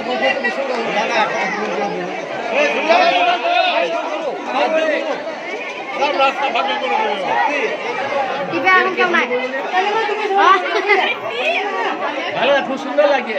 ভালো খুব সুন্দর লাগে।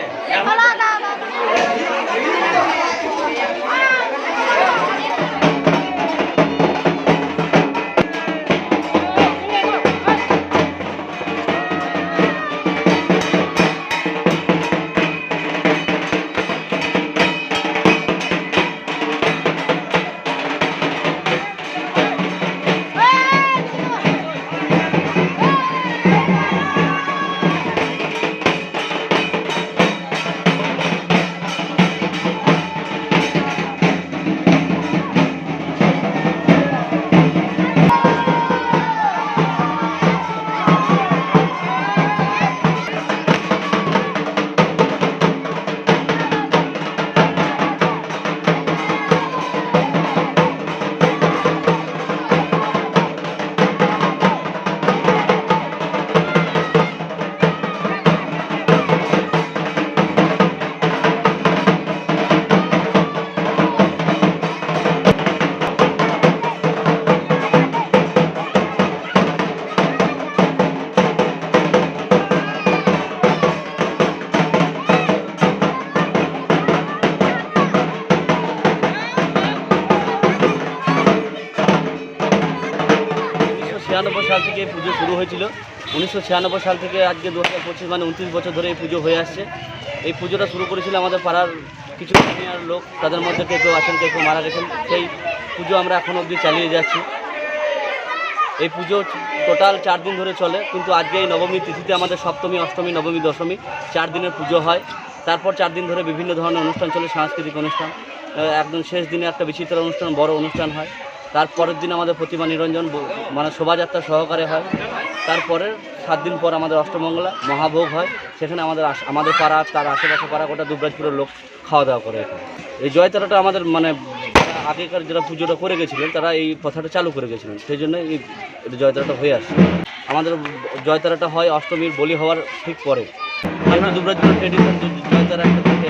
ছিয়ানব্বই সাল থেকে পুজো শুরু হয়েছিল। উনিশশো ছিয়ানব্বই সাল থেকে আজকে দু হাজার পঁচিশ মানে উনত্রিশ বছর ধরে এই পুজো হয়ে আসছে। এই পুজোটা শুরু করেছিল আমাদের পাড়ার কিছু সিনিয়র লোক, তাদের মধ্যে কেউ কেউ আছেন, কেউ কেউ মারা গেছেন। সেই পুজো আমরা এখন অবধি চালিয়ে যাচ্ছি। এই পুজো টোটাল চার দিন ধরে চলে, কিন্তু আজকে এই নবমী তিথিতে আমাদের সপ্তমী, অষ্টমী, নবমী, দশমী চার দিনের পুজো হয়। তারপর চার দিন ধরে বিভিন্ন ধরনের অনুষ্ঠান চলে, সাংস্কৃতিক অনুষ্ঠান। একদম শেষ দিনে একটা বিচিত্র অনুষ্ঠান, বড় অনুষ্ঠান হয়। তারপরের দিন আমাদের প্রতিমা নিরঞ্জন মানে শোভাযাত্রা সহকারে হয়। তারপরে সাত দিন পর আমাদের অষ্টমঙ্গলা মহাভোগ হয়। সেখানে আমাদের আমাদের পাড়া, তার আশেপাশে পাড়া গোটা দুবরাজপুরের লোক খাওয়া দাওয়া করে এখানে। এই জয়তারাটা আমাদের মানে আগেকার যারা পুজোটা করে গেছিলেন, তারা এই কথাটা চালু করে গেছিলেন। সেই জন্য এই জয়তারাটা হয়ে আসছে। আমাদের জয়তারাটা হয় অষ্টমীর বলি হওয়ার ঠিক পরে। দুবরাজপুরের ট্রেডিশন জয়তারা একটা থাকে,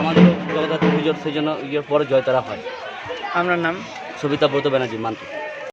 আমাদেরও জগদ্ধাত্রী পুজোর সেই জন্য ইয়ের পরে জয়তারা হয়। আপনার নাম? সবিতা ব্রত ব্যানার্জি মান্ত্র